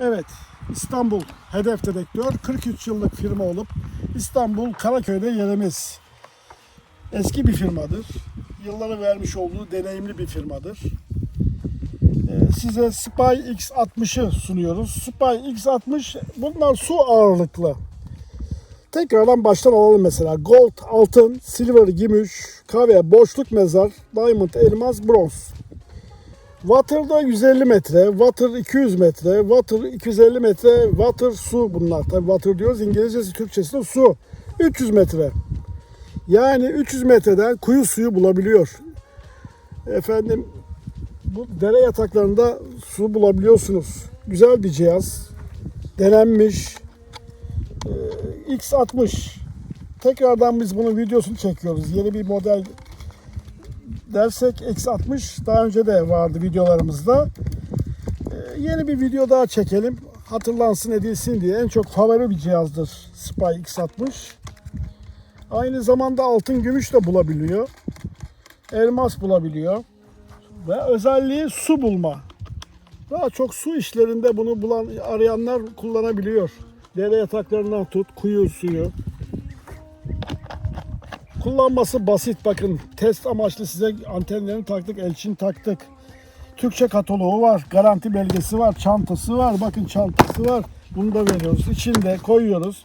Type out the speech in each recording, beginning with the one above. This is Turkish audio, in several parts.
Evet, İstanbul Hedef Dedektör 43 yıllık firma olup İstanbul Karaköy'de yerimiz. Eski bir firmadır. Yılları vermiş olduğu deneyimli bir firmadır. Ee, Size Spy X60'ı sunuyoruz. Spy X60 bunlar su ağırlıklı. Tekrardan baştan alalım mesela. Gold, altın, silver, gümüş, kahve, boşluk mezar, diamond, elmas, bronz. Water'da 150 metre, water 200 metre, water 250 metre, water su bunlar. Tabii water diyoruz İngilizcesi, Türkçesi de su. 300 metre. Yani 300 metreden kuyu suyu bulabiliyor. Efendim bu dere yataklarında su bulabiliyorsunuz. Güzel bir cihaz. Denenmiş. Ee, X60. Tekrardan biz bunun videosunu çekiyoruz. Yeni bir model dersek X60 daha önce de vardı videolarımızda. Ee, yeni bir video daha çekelim. Hatırlansın edilsin diye. En çok favori bir cihazdır Spy X60. Aynı zamanda altın gümüş de bulabiliyor. Elmas bulabiliyor. Ve özelliği su bulma. Daha çok su işlerinde bunu bulan arayanlar kullanabiliyor. Dere yataklarından tut, kuyu suyu. Kullanması basit bakın. Test amaçlı size antenlerini taktık, elçin taktık. Türkçe kataloğu var, garanti belgesi var, çantası var. Bakın çantası var. Bunu da veriyoruz. İçinde koyuyoruz.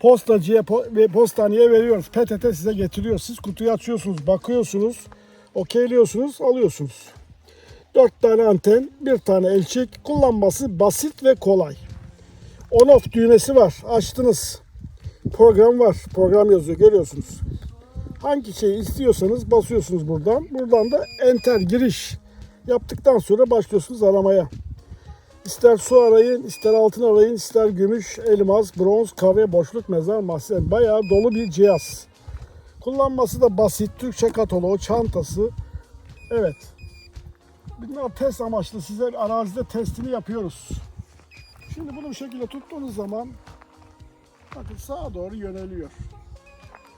Postacıya po- ve postaneye veriyoruz. PTT size getiriyor. Siz kutuyu açıyorsunuz, bakıyorsunuz, okeyliyorsunuz, alıyorsunuz. 4 tane anten, bir tane elçik. Kullanması basit ve kolay. On off düğmesi var. Açtınız. Program var. Program yazıyor görüyorsunuz. Hangi şeyi istiyorsanız basıyorsunuz buradan. Buradan da enter giriş yaptıktan sonra başlıyorsunuz aramaya. İster su arayın, ister altın arayın, ister gümüş, elmas, bronz, kahve, boşluk, mezar, mahzen. Bayağı dolu bir cihaz. Kullanması da basit. Türkçe kataloğu, çantası. Evet. Bunlar test amaçlı. Size arazide testini yapıyoruz. Şimdi bunu bu şekilde tuttuğunuz zaman bakın sağa doğru yöneliyor.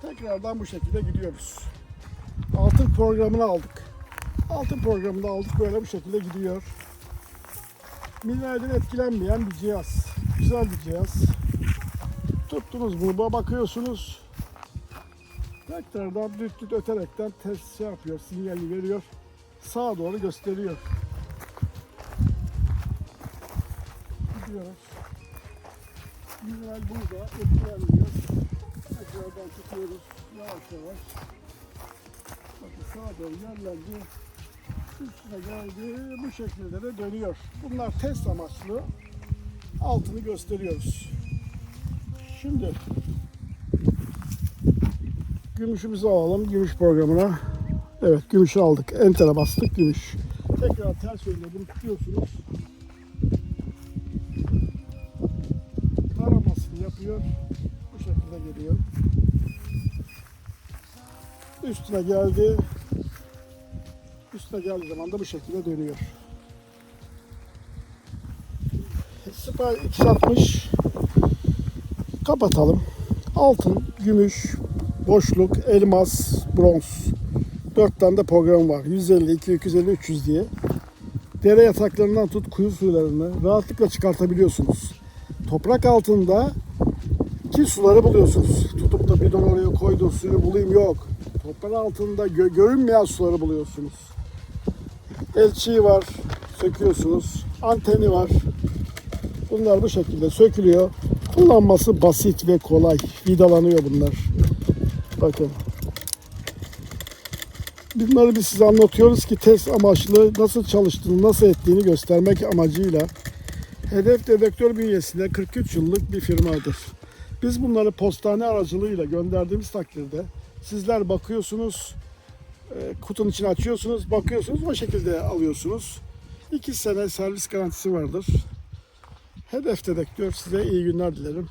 Tekrardan bu şekilde gidiyoruz. Altın programını aldık. Altın programını aldık böyle bu şekilde gidiyor. Mineralden etkilenmeyen bir cihaz. Güzel bir cihaz. Tuttunuz bunu bu- bakıyorsunuz. Tekrardan düt düt öterekten test şey yapıyor, sinyali veriyor. Sağa doğru gösteriyor. Gidiyoruz. Mineral burada etkilenmiyor. Tekrardan tutuyoruz yavaş yavaş. Bakın sağa doğru yerlendi. Üstüne geldi. Bu şekilde de dönüyor. Bunlar test amaçlı. Altını gösteriyoruz. Şimdi gümüşümüzü alalım. Gümüş programına. Evet gümüşü aldık. Enter'e bastık gümüş. Tekrar ters yönde bunu tutuyorsunuz. Taramasını yapıyor. Şekilde geliyor. Üstüne geldi. Üstüne geldiği zaman da bu şekilde dönüyor. Spy 260 kapatalım. Altın, gümüş, boşluk, elmas, bronz. Dört tane de program var. 150, 200, 250, 300 diye. Dere yataklarından tut kuyu suylarını rahatlıkla çıkartabiliyorsunuz. Toprak altında ki suları buluyorsunuz. Tutup da bidon oraya koydu suyu bulayım yok. Toprak altında gö- görünmeyen suları buluyorsunuz. Elçiği var, söküyorsunuz. Anteni var. Bunlar bu şekilde sökülüyor. Kullanması basit ve kolay. Vidalanıyor bunlar. Bakın. Bunları biz size anlatıyoruz ki test amaçlı nasıl çalıştığını, nasıl ettiğini göstermek amacıyla. Hedef dedektör bünyesinde 43 yıllık bir firmadır. Biz bunları postane aracılığıyla gönderdiğimiz takdirde sizler bakıyorsunuz, e, kutunun içine açıyorsunuz, bakıyorsunuz, o şekilde alıyorsunuz. 2 sene servis garantisi vardır. Hedef dedektör size iyi günler dilerim.